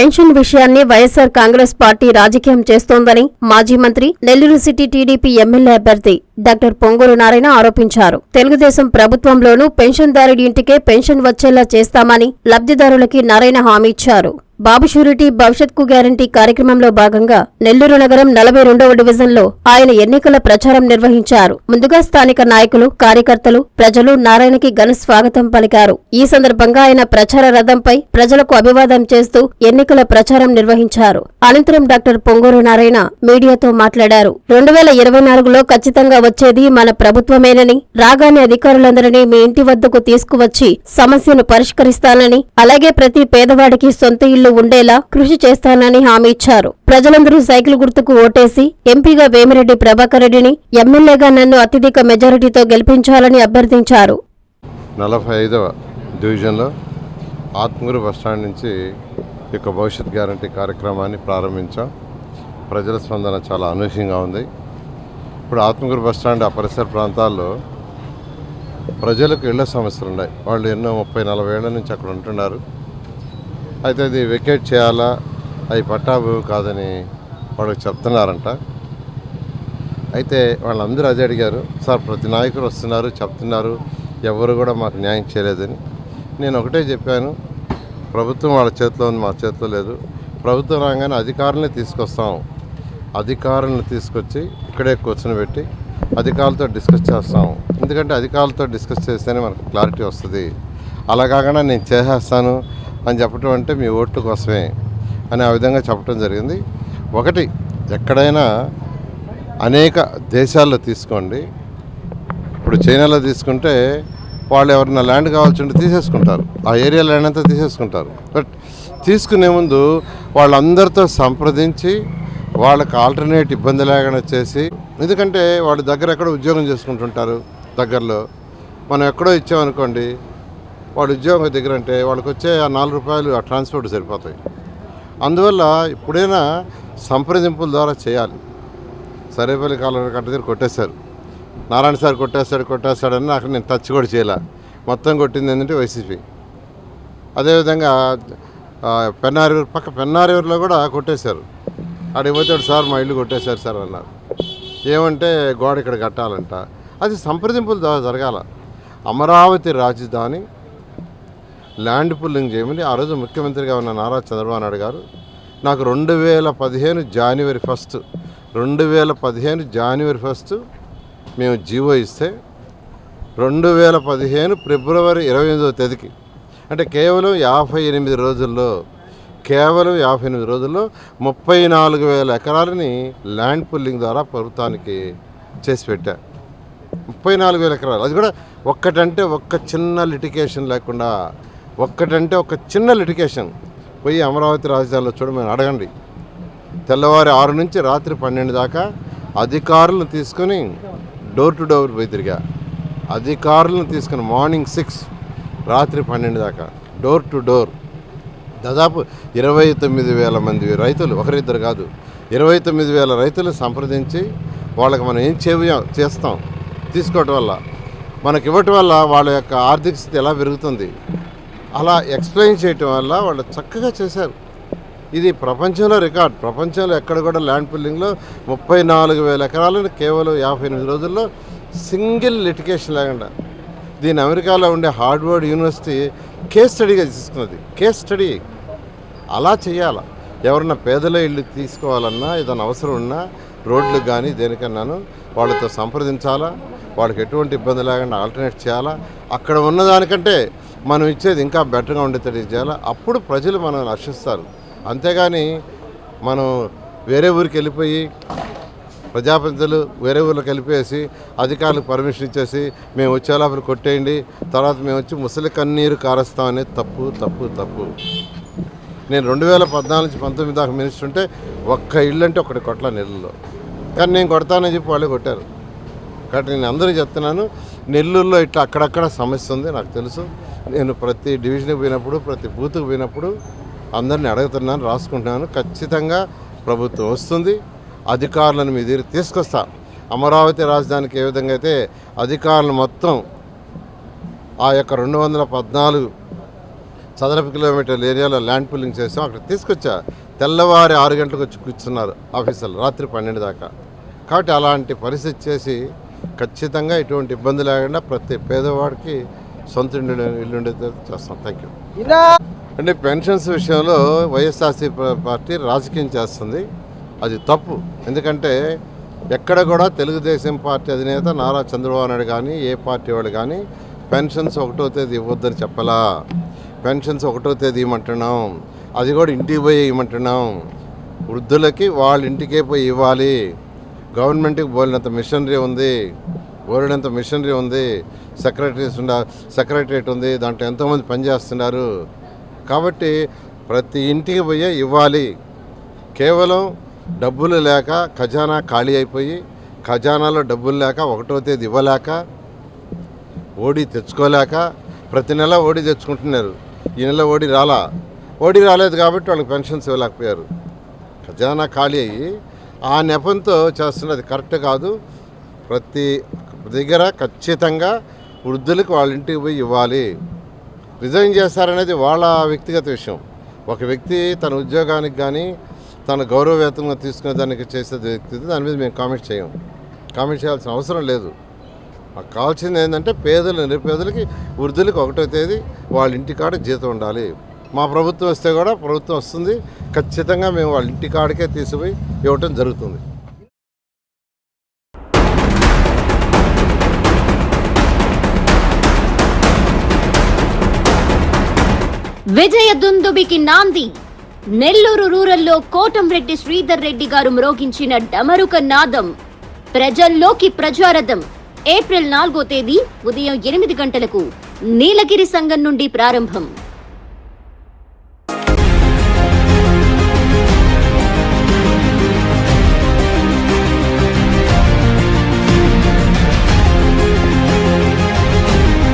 Pension విషయాన్ని YSR Congress party రాజకీయం చేస్తోందని మాజీ మంత్రి నెల్లూరు సిటీ టీడీపీ ఎమ్మెల్యే అభ్యర్థి డాక్టర్ పొంగూరు నారాయణ ఆరోపించారు. తెలుగుదేశం ప్రభుత్వంలోనూ పెన్షన్దారుడి ఇంటికే పెన్షన్ వచ్చేలా చేస్తామని లబ్ధిదారులకి నారాయణ హామీ ఇచ్చారు. బాబు షూరిటీ భవిష్యత్కు గ్యారంటీ కార్యక్రమంలో భాగంగా నెల్లూరు నగరం నలభై రెండవ డివిజన్లో ఆయన ఎన్నికల ప్రచారం నిర్వహించారు. ముందుగా స్థానిక నాయకులు కార్యకర్తలు ప్రజలు నారాయణకి ఘన స్వాగతం పలికారు. ఈ సందర్భంగా ఆయన ప్రచార రథంపై ప్రజలకు అభివాదం చేస్తూ ఎన్నికల ప్రచారం నిర్వహించారు. అనంతరం డాక్టర్ పొంగూరు నారాయణ మీడియాతో మాట్లాడారు. రెండు వేల ఇరవై నాలుగులో ఖచ్చితంగా వచ్చేది మన ప్రభుత్వమేనని రాగానే అధికారులందరినీ మీ ఇంటి వద్దకు తీసుకువచ్చి సమస్యను పరిష్కరిస్తానని అలాగే ప్రతి పేదవాడికి సొంత ఇల్లు ఉండేలా కృషి చేస్తానని హామీ ఇచ్చారు. ప్రజలందరూ సైకిల్ గుర్తుకు ఓటేసి ఎంపీగా వేమిరెడ్డి ప్రభాకర్ రెడ్డిని ఎమ్మెల్యేగా నన్ను అత్యధిక మెజారిటీతో గెలిపించాలని అభ్యర్థించారు. నలభై ఐదవ డివిజన్లో ఆత్మూరు బస్టాండ్ నుంచి ఈ యొక్క భవిష్యత్ గ్యారంటీ కార్యక్రమాన్ని ప్రారంభించాం. ప్రజల స్పందన చాలా అనూహ్యంగా ఉంది. ఇప్పుడు ఆత్మకూరు బస్టాండ్ ఆ పరిసర ప్రాంతాల్లో ప్రజలకు ఇళ్ళ సమస్యలు ఉన్నాయి వాళ్ళు ఎన్నో ముప్పై నలభై ఏళ్ళ నుంచి అక్కడ ఉంటున్నారు. అయితే అది వెకేట్ చేయాలా? అవి పట్టా కాదని వాళ్ళకి చెప్తున్నారంట. అయితే వాళ్ళందరూ అదే అడిగారు. సార్ ప్రతి నాయకులు వస్తున్నారు చెప్తున్నారు. ఎవరు కూడా మాకు న్యాయం చేయలేదని. నేను ఒకటే చెప్పాను. ప్రభుత్వం వాళ్ళ చేతిలో ఉంది మా చేతిలో లేదు. ప్రభుత్వం రాగానే అధికారులని తీసుకొస్తాం. అధికారులను తీసుకొచ్చి ఇక్కడే కూర్చొని అధికారులతో డిస్కస్ చేస్తాం. ఎందుకంటే అధికారులతో డిస్కస్ చేస్తేనే మనకు క్లారిటీ వస్తుంది. అలా కాకుండా నేను చేసేస్తాను. అని చెప్పటం అంటే మీ ఓట్ల కోసమే అని ఆ విధంగా చెప్పడం జరిగింది. ఒకటి ఎక్కడైనా అనేక దేశాల్లో తీసుకోండి. ఇప్పుడు చైనాలో తీసుకుంటే వాళ్ళు ఎవరైనా ల్యాండ్ కావాల్సి ఉంటే తీసేసుకుంటారు. ఆ ఏరియా ల్యాండ్ అంతా తీసేసుకుంటారు. బట్ తీసుకునే ముందు వాళ్ళందరితో సంప్రదించి వాళ్ళకి ఆల్టర్నేట్ ఇబ్బంది లేకుండా చేసి ఎందుకంటే వాళ్ళ దగ్గర ఎక్కడ ఉద్యోగం చేసుకుంటుంటారు దగ్గరలో. మనం ఎక్కడో ఇచ్చామనుకోండి వాడు ఉద్యోగం దగ్గర అంటే వాళ్ళకి వచ్చే ఆ నాలుగు రూపాయలు ఆ ట్రాన్స్పోర్ట్ సరిపోతాయి. అందువల్ల ఇప్పుడైనా సంప్రదింపుల ద్వారా చేయాలి. సరేపల్లి కాలంలో కట్ట దగ్గర కొట్టేశారు. నారాయణ సార్ కొట్టేస్తాడు కొట్టేస్తాడని నాకు నేను టచ్ కూడా చేయలే. మొత్తం కొట్టింది ఏంటంటే వైసీపీ. అదేవిధంగా పెన్నారివర్ పక్క పెన్నారివర్లో కూడా కొట్టేశారు. అడిగి పోతే సార్ మా ఇల్లు కొట్టేశారు సార్ అన్నారు. ఏమంటే గోడ ఇక్కడ కట్టాలంట. అది సంప్రదింపుల ద్వారా జరగాల. అమరావతి రాజధాని ల్యాండ్ పుల్లింగ్ చేయమని ఆ రోజు ముఖ్యమంత్రిగా ఉన్న నారా చంద్రబాబు నాయుడు గారు నాకు రెండు వేల పదిహేను జనవరి ఫస్ట్ రెండు వేల పదిహేను జనవరి ఫస్ట్ మేము జీవో ఇస్తే రెండు వేల పదిహేను ఫిబ్రవరి ఇరవై ఎనిమిదవ తేదీకి. అంటే కేవలం యాభై ఎనిమిది రోజుల్లో కేవలం యాభై ఎనిమిది రోజుల్లో ముప్పై నాలుగు వేల ఎకరాలని ల్యాండ్ పుల్లింగ్ ద్వారా ప్రభుత్వానికి చేసి పెట్టా. ముప్పై నాలుగు వేల ఎకరాలు. అది కూడా ఒక్కటంటే ఒక్క చిన్న లిటికేషన్ లేకుండా ఒక్కటంటే ఒక చిన్న లిటికేషన్ పోయి అమరావతి రాజధానిలో చూడమని అడగండి. తెల్లవారి ఆరు నుంచి రాత్రి పన్నెండు దాకా అధికారులను తీసుకొని డోర్ టు డోర్ పోయి తిరిగా. అధికారులను తీసుకుని మార్నింగ్ సిక్స్ రాత్రి పన్నెండు దాకా. డోర్ టు డోర్ దాదాపు ఇరవై తొమ్మిది వేల మంది రైతులు ఒకరిద్దరు కాదు ఇరవై తొమ్మిది వేల రైతులు సంప్రదించి వాళ్ళకి మనం ఏం చేయం చేస్తాం? తీసుకోవటం వల్ల. మనకి ఇవ్వటం వల్ల వాళ్ళ యొక్క ఆర్థిక స్థితి ఎలా పెరుగుతుంది? అలా ఎక్స్ప్లెయిన్ చేయటం వల్ల వాళ్ళు చక్కగా చేశారు. ఇది ప్రపంచంలో రికార్డ్. ప్రపంచంలో ఎక్కడ కూడా ల్యాండ్ పిల్లింగ్లో ముప్పై నాలుగు వేల ఎకరాలను కేవలం యాభై ఎనిమిది రోజుల్లో సింగిల్ లిటికేషన్ లేకుండా దీని అమెరికాలో ఉండే హార్డ్వర్డ్ యూనివర్సిటీ కేస్ స్టడీగా తీసుకున్నది. Case study. అలా చేయాలి. ఎవరన్నా పేదల ఇల్లు తీసుకోవాలన్నా ఏదైనా అవసరం ఉన్నా రోడ్లు కానీ దేనికన్నాను వాళ్ళతో సంప్రదించాలా? వాళ్ళకి ఎటువంటి ఇబ్బంది లేకుండా ఆల్టర్నేట్ చేయాలా? అక్కడ ఉన్నదానికంటే మనం ఇచ్చేది ఇంకా బెటర్గా ఉండేటట్టు చేయాలా అప్పుడు ప్రజలు మనం రక్షిస్తారు. అంతేగాని మనం వేరే ఊరికి వెళ్ళిపోయి ప్రజాప్రతినిధులు వేరే ఊళ్ళకి వెళ్ళిపోయేసి అధికారులకు పర్మిషన్ ఇచ్చేసి మేము వచ్చే లోపల కొట్టేయండి తర్వాత మేము వచ్చి ముసలి కన్నీరు కారస్తాం అనేది తప్పు తప్పు తప్పు. నేను రెండు వేల పద్నాలుగు నుంచి పంతొమ్మిది దాకా మినిస్టర్ ఉంటే ఒక్క ఇల్లు అంటే ఒకటి కొట్ల నెలలో కానీ నేను కొడతానని చెప్పి వాళ్ళే కొట్టారు. కాబట్టి నేను అందరూ చెప్తున్నాను నెల్లూరులో ఇట్లా అక్కడక్కడ సమస్య ఉంది నాకు తెలుసు. నేను ప్రతి డివిజన్కి పోయినప్పుడు ప్రతి బూత్కి పోయినప్పుడు అందరిని అడుగుతున్నాను రాసుకుంటున్నాను. ఖచ్చితంగా ప్రభుత్వం వస్తుంది. అధికారులను మీ దగ్గర తీసుకొస్తా. అమరావతి రాజధానికి ఏ విధంగా అయితే అధికారులు మొత్తం ఆ యొక్క రెండు వందల పద్నాలుగు చదరపు కిలోమీటర్ల ఏరియాలో ల్యాండ్ పూలింగ్ చేసాం. అక్కడ తీసుకొచ్చా. తెల్లవారి ఆరు గంటలకు వచ్చి కూర్చున్నారు ఆఫీసర్లు రాత్రి పన్నెండు దాకా. కాబట్టి అలాంటి పరిస్థితి చేసి ఖచ్చితంగా ఎటువంటి ఇబ్బంది లేకుండా ప్రతి పేదవాడికి సొంత ఇల్లు చేస్తాం. థ్యాంక్ యూ అంటే పెన్షన్స్ విషయంలో వైఎస్ఆర్సీపీ పార్టీ రాజకీయం చేస్తుంది. అది తప్పు. ఎందుకంటే ఎక్కడ కూడా తెలుగుదేశం పార్టీ అధినేత నారా చంద్రబాబు నాయుడు కానీ ఏ పార్టీ వాళ్ళు కానీ పెన్షన్స్ ఒకటో తేదీ ఇవ్వద్దని చెప్పలా. పెన్షన్స్ ఒకటో తేదీ ఇవ్వమంటున్నాం. అది కూడా ఇంటికి పోయి ఇవ్వమంటున్నాం. వృద్ధులకి వాళ్ళ ఇంటికే పోయి ఇవ్వాలి. గవర్నమెంట్కి బోలినంత మిషనరీ ఉంది బోలినంత మిషనరీ ఉంది సెక్రటరీస్ ఉండ సెక్రటరేట్ ఉంది దాంట్లో ఎంతోమంది పనిచేస్తున్నారు. కాబట్టి ప్రతి ఇంటికి పోయే ఇవ్వాలి. కేవలం డబ్బులు లేక ఖజానా ఖాళీ అయిపోయి ఖజానాలో డబ్బులు లేక ఒకటో తేదీ ఇవ్వలేక ఓడి తెచ్చుకోలేక ప్రతి నెల ఓడి తెచ్చుకుంటున్నారు. ఈ నెల ఓడి రాలా? ఓడి రాలేదు కాబట్టి వాళ్ళకి పెన్షన్స్ ఇవ్వలేకపోయారు. ఖజానా ఖాళీ అయ్యి ఆ నెపంతో చేస్తున్నది కరెక్ట్ కాదు. ప్రతి దగ్గర ఖచ్చితంగా వృద్ధులకు వాళ్ళ ఇంటికి పోయి ఇవ్వాలి. రిజైన్ చేస్తారనేది వాళ్ళ వ్యక్తిగత విషయం. ఒక వ్యక్తి తన ఉద్యోగానికి కానీ తన గౌరవ వేతనంగా తీసుకునే దానికి చేసేది వ్యక్తి దాని మీద మేము కామెంట్ చేయం. కామెంట్ చేయాల్సిన అవసరం లేదు. మాకు కావాల్సింది ఏంటంటే పేదలు నిరుపేదలకి వృద్ధులకి ఒకటో తేదీ వాళ్ళ ఇంటికాడ జీతం ఉండాలి. మా ప్రభుత్వం వస్తే కూడా ప్రభుత్వం వస్తుంది. ఖచ్చితంగా మేము వాళ్ళ ఇంటికాడికే తీసుకుపోయి ఇవ్వటం జరుగుతుంది. విజయ దుందుబికి నాంది. నెల్లూరు రూరల్లో కోటంరెడ్డి శ్రీధర్ రెడ్డి గారు మ్రోగించిన డమరుక నాదం. ప్రజల్లోకి ప్రజారథం. ఏప్రిల్ నాలుగో తేదీ ఉదయం ఎనిమిది గంటలకు నీలగిరి సంఘం నుండి ప్రారంభం.